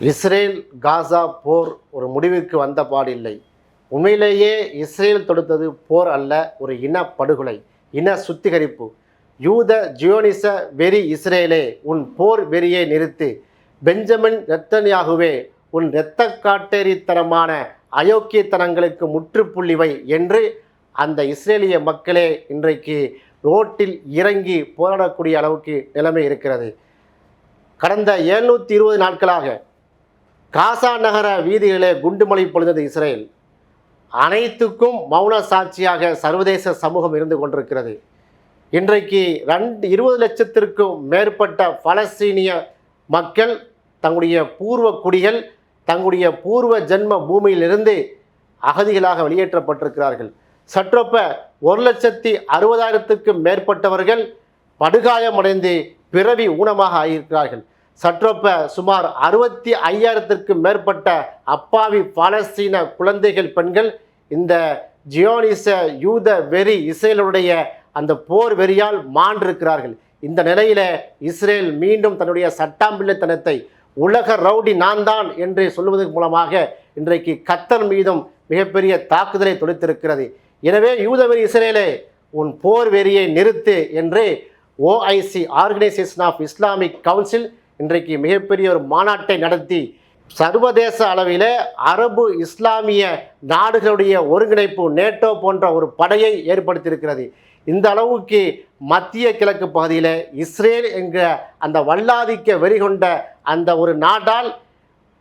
Israel Gaza போர் ஒரு முடிவுக்கு வந்த பாடில்லை உண்மையிலேயே இஸ்ரேல் தொடுத்தது போர் அல்ல ஒரு இன படுகொலை இன சுத்திகரிப்பு. யூத ஜியோனிச வெறி இஸ்ரேலே உன் போர் வெறியை நிறுத்து. பெஞ்சமின் நெத்தன்யாகுவே உன் இரத்த காட்டேரித்தனமான அயோக்கியத்தனங்களுக்கு முற்றுப்புள்ளிவை என்று அந்த இஸ்ரேலிய மக்களே இன்றைக்கு ரோட்டில் இறங்கி போராடக்கூடிய அளவுக்கு நிலைமை இருக்கிறது. கடந்த எழுநூற்றி இருபது நாட்களாக காசா நகர வீதிகளிலே குண்டுமலை பொழிந்தது இஸ்ரேல். அனைத்துக்கும் மௌன சாட்சியாக சர்வதேச சமூகம் இருந்து கொண்டிருக்கிறது. இன்றைக்கு ரெண்டு இருபது லட்சத்திற்கும் மேற்பட்ட பலஸ்தீனிய மக்கள் தங்களுடைய பூர்வ குடிகள் தங்களுடைய பூர்வ ஜென்ம பூமியிலிருந்து அகதிகளாக வெளியேற்றப்பட்டிருக்கிறார்கள். சற்றொப்ப ஒரு லட்சத்தி அறுபதாயிரத்துக்கும் மேற்பட்டவர்கள் படுகாயமடைந்து பிறவி ஊனமாக ஆகியிருக்கிறார்கள். சற்றொப்ப சுமார் அறுபத்தி ஐயாயிரத்திற்கு மேற்பட்ட அப்பாவி பாலஸ்தீன குழந்தைகள் பெண்கள் இந்த ஜியோனிச யூத வெறி இஸ்ரேலுடைய அந்த போர் வெறியால் மாண்டிருக்கிறார்கள். இந்த நிலையில இஸ்ரேல் மீண்டும் தன்னுடைய சட்டாம்பிள்ளைத்தனத்தை உலக ரவுடி நான் தான் என்று சொல்லுவதன் மூலமாக இன்றைக்கு கத்தர் மீதும் மிகப்பெரிய தாக்குதலை தொடுத்திருக்கிறது. எனவே யூதவெறி இஸ்ரேலே உன் போர் வெறியை நிறுத்து என்று OIC organisation of Islamic council இன்றைக்கு மிகப்பெரிய ஒரு மாநாட்டை நடத்தி சர்வதேச அளவில் அரபு இஸ்லாமிய நாடுகளுடைய ஒருங்கிணைப்பு நேட்டோ போன்ற ஒரு படையை ஏற்படுத்தியிருக்கிறது. இந்த அளவுக்கு மத்திய கிழக்கு பகுதியில் இஸ்ரேல் என்கிற அந்த வல்லாதிக்க வெறி கொண்ட அந்த ஒரு நாட்டால்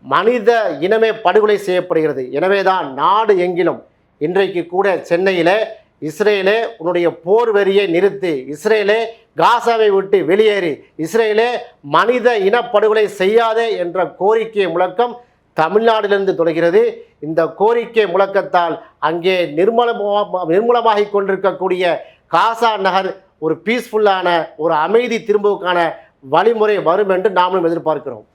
மனித இனமே படுகொலை செய்யப்படுகிறது. எனவேதான் நாடு எங்கிலும் இன்றைக்கு கூட சென்னையில் இஸ்ரேலே உன்னுடைய போர் வெறியை நிறுத்தி. இஸ்ரேலே காசாவை விட்டு வெளியேறி. இஸ்ரேலே மனித இனப்படுகொலை செய்யாதே என்ற கோரிக்கை முழக்கம் தமிழ்நாட்டிலிருந்து தொடர்கிறது. இந்த கோரிக்கை முழக்கத்தால் அங்கே நிர்மலமாக நிர்மூலமாகி கொண்டிருக்கக்கூடிய காசா நகர் ஒரு பீஸ்ஃபுல்லான ஒரு அமைதி திரும்பவுக்கான வழிமுறை வரும் என்று நாமளும் எதிர்பார்க்கிறோம்.